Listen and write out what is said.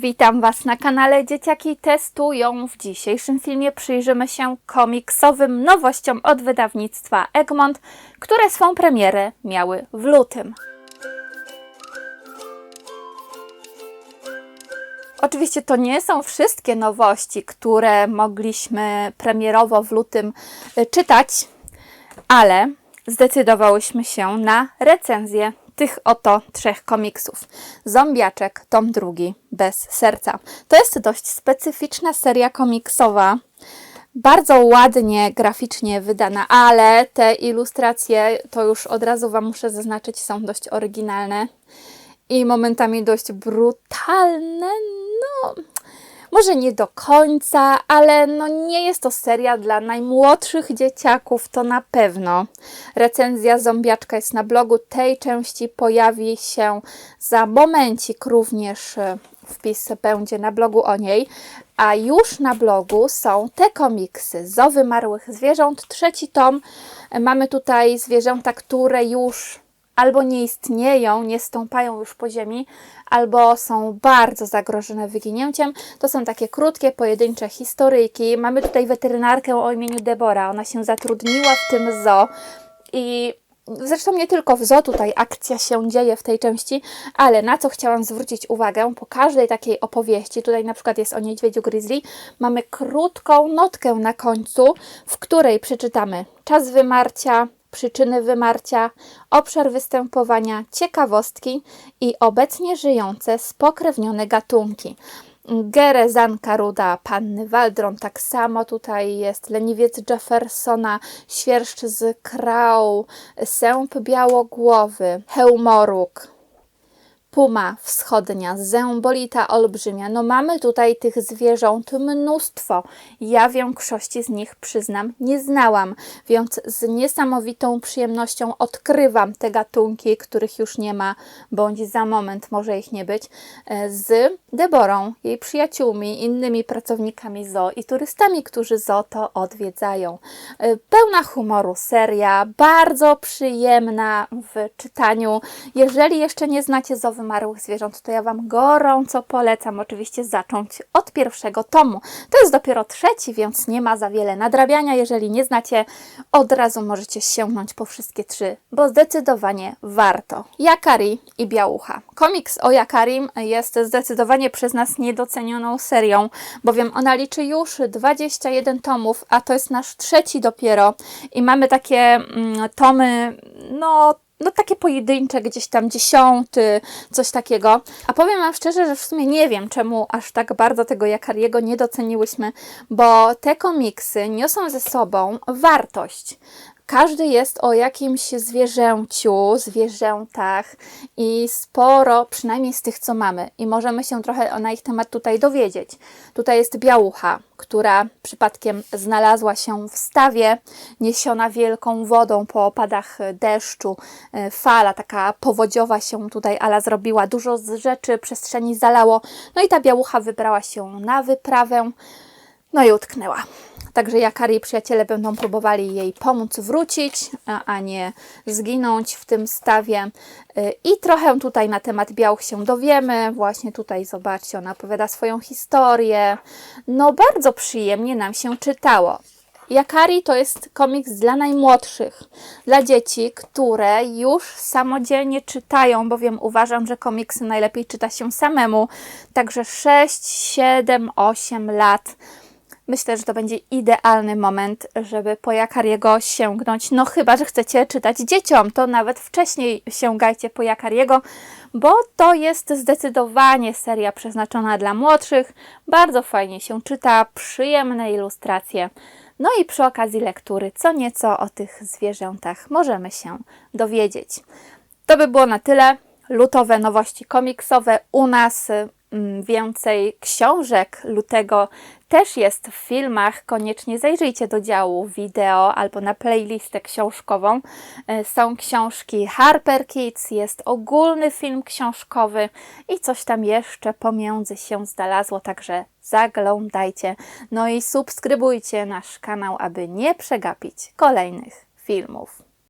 Witam Was na kanale Dzieciaki Testują. W dzisiejszym filmie przyjrzymy się komiksowym nowościom od wydawnictwa Egmont, które swą premierę miały w lutym. Oczywiście to nie są wszystkie nowości, które mogliśmy premierowo w lutym y, czytać, ale zdecydowałyśmy się na recenzję tych oto trzech komiksów. Zombiaczek, tom drugi, bez serca. To jest dość specyficzna seria komiksowa, bardzo ładnie graficznie wydana, ale te ilustracje, to już od razu Wam muszę zaznaczyć, są dość oryginalne i momentami dość brutalne. No, może nie do końca, ale no nie jest to seria dla najmłodszych dzieciaków, to na pewno. Recenzja Zombiaczka jest na blogu tej części, pojawi się za momencik również e, wpis będzie na blogu o niej, a już na blogu są te komiksy Zo wymarłych zwierząt, trzeci tom. E, Mamy tutaj zwierzęta, które już albo nie istnieją, nie stąpają już po ziemi, albo są bardzo zagrożone wyginięciem. To są takie krótkie, pojedyncze historyjki. Mamy tutaj weterynarkę o imieniu Debora. Ona się zatrudniła w tym zoo i Zresztą nie tylko w zoo tutaj akcja się dzieje w tej części, ale na co chciałam zwrócić uwagę, po każdej takiej opowieści, tutaj na przykład jest o niedźwiedziu grizzly, mamy krótką notkę na końcu, w której przeczytamy czas wymarcia, przyczyny wymarcia, obszar występowania, ciekawostki i obecnie żyjące spokrewnione gatunki. Gerezanka ruda panny Waldron, tak samo tutaj jest leniwiec Jeffersona, świerszcz z krał, sęp białogłowy, hełmoruk, puma wschodnia, zębolita olbrzymia. No mamy tutaj tych zwierząt mnóstwo. Ja większości z nich, przyznam, nie znałam, więc z niesamowitą przyjemnością odkrywam te gatunki, których już nie ma, bądź za moment może ich nie być, e, z Deborą, jej przyjaciółmi, innymi pracownikami zoo i turystami, którzy zoo to odwiedzają. E, Pełna humoru seria, bardzo przyjemna w czytaniu. Jeżeli jeszcze nie znacie zoo wymarłych zwierząt, to ja Wam gorąco polecam oczywiście zacząć od pierwszego tomu. To jest dopiero trzeci, więc nie ma za wiele nadrabiania. Jeżeli nie znacie, od razu możecie sięgnąć po wszystkie trzy, bo zdecydowanie warto. Jakari i Białucha. Komiks o Jakarim jest zdecydowanie przez nas niedocenioną serią, bowiem ona liczy już 21 tomów, a to jest nasz trzeci dopiero i mamy takie mm, tomy, no no takie pojedyncze, gdzieś tam dziesiąty, coś takiego. A powiem Wam szczerze, że w sumie nie wiem, czemu aż tak bardzo tego Jakariego nie doceniłyśmy, bo te komiksy niosą ze sobą wartość. Każdy jest o jakimś zwierzęciu, zwierzętach i sporo, przynajmniej z tych, co mamy. I możemy się trochę na ich temat tutaj dowiedzieć. Tutaj jest białucha, która przypadkiem znalazła się w stawie, niesiona wielką wodą po opadach deszczu. E, Fala taka powodziowa się tutaj ala zrobiła. Dużo z rzeczy przestrzeni zalało. No i ta białucha wybrała się na wyprawę. No i utknęła. Także Jakari i przyjaciele będą próbowali jej pomóc wrócić, a, nie zginąć w tym stawie. Y, I trochę tutaj na temat białych się dowiemy. Właśnie tutaj zobaczcie, ona opowiada swoją historię. No bardzo przyjemnie nam się czytało. Jakari to jest komiks dla najmłodszych, dla dzieci, które już samodzielnie czytają, bowiem uważam, że komiksy najlepiej czyta się samemu. Także 6, 7, 8 lat. Myślę, że to będzie idealny moment, żeby po Jakariego sięgnąć. No chyba, że chcecie czytać dzieciom, to nawet wcześniej sięgajcie po Jakariego, bo to jest zdecydowanie seria przeznaczona dla młodszych. Bardzo fajnie się czyta, przyjemne ilustracje. No i przy okazji lektury co nieco o tych zwierzętach możemy się dowiedzieć. To by było na tyle. Lutowe nowości komiksowe u nas mm, więcej książek lutego też jest w filmach. Koniecznie zajrzyjcie do działu wideo albo na playlistę książkową. E, Są książki Harper Kids, jest ogólny film książkowy i coś tam jeszcze pomiędzy się znalazło, także zaglądajcie. No i subskrybujcie nasz kanał, aby nie przegapić kolejnych filmów.